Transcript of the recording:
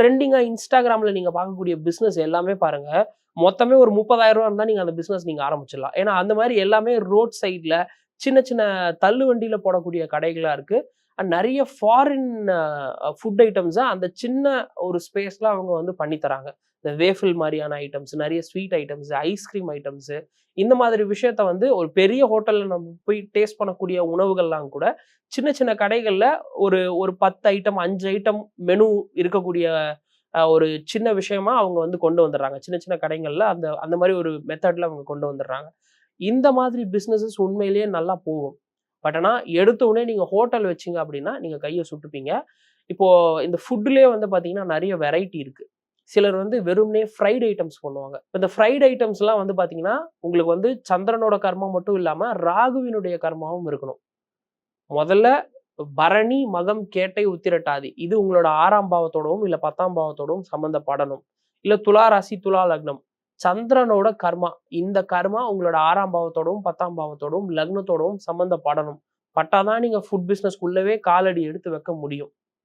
ட்ரெண்டிங்காக இன்ஸ்டாகிராமில் நீங்கள் பார்க்கக்கூடிய பிஸ்னஸ் எல்லாமே பாருங்க. மொத்தமே ஒரு முப்பதாயிரம் ரூபா இருந்தால் நீங்கள் அந்த பிஸ்னஸ் நீங்கள் ஆரம்பிச்சிடலாம். ஏன்னா அந்த மாதிரி எல்லாமே ரோட் சைடில் சின்ன சின்ன தள்ளு வண்டியில் போடக்கூடிய கடைகளாக இருக்குது நிறைய ஃபாரின் ஃபுட் ஐட்டம்ஸை அந்த சின்ன ஒரு ஸ்பேஸில் அவங்க வந்து பண்ணித்தராங்க இந்த வேஃபில் மாதிரியான ஐட்டம்ஸ் நிறைய ஸ்வீட் ஐட்டம்ஸ் ஐஸ்கிரீம் ஐட்டம்ஸு இந்த மாதிரி விஷயத்த வந்து ஒரு பெரிய ஹோட்டலில் நம்ம போய் டேஸ்ட் பண்ணக்கூடிய உணவுகள்லாம் கூட சின்ன சின்ன கடைகளில் ஒரு ஒரு பத்து ஐட்டம் அஞ்சு ஐட்டம் மெனு இருக்கக்கூடிய ஒரு சின்ன விஷயமா அவங்க வந்து கொண்டு வந்துடுறாங்க. சின்ன சின்ன கடைகளில் அந்த அந்த மாதிரி ஒரு மெத்தடில் அவங்க கொண்டு வந்துடுறாங்க. இந்த மாதிரி பிஸ்னஸஸ் உண்மையிலேயே நல்லா போகும். பட் ஆனால் எடுத்த உடனே நீங்கள் ஹோட்டல் வச்சீங்க அப்படின்னா நீங்கள் கையை சுட்டுப்பீங்க. இப்போது இந்த ஃபுட்லேயே வந்து பார்த்தீங்கன்னா நிறைய வெரைட்டி இருக்குது சிலர் வந்து வெறும்னே ஃப்ரைட் ஐட்டம்ஸ் பண்ணுவாங்க. இந்த ஃப்ரைட் ஐட்டம்ஸ்லாம் வந்து பார்த்தீங்கன்னா உங்களுக்கு வந்து சந்திரனோட கர்மம் மட்டும் இல்லாமல் ராகுவினுடைய கர்மாவும் இருக்கணும். முதல்ல பரணி மகம் கேட்டை உத்திரட்டாதி. இது உங்களோட ஆறாம் பாவத்தோடவும் இல்லை பத்தாம் பாவத்தோடவும் சம்மந்தப்படணும் இல்லை துலா ராசி துலா லக்னம் சந்திரனோட கர்மா. இந்த கர்மா உங்களோட ஆறாம் பாவத்தோடவும் பத்தாம் பாவத்தோடவும் லக்னத்தோடவும் சம்மந்தப்படணும் பட்டாதான் நீங்க ஃபுட் பிஸ்னஸ்க்குள்ளவே காலடி எடுத்து வைக்க முடியும்.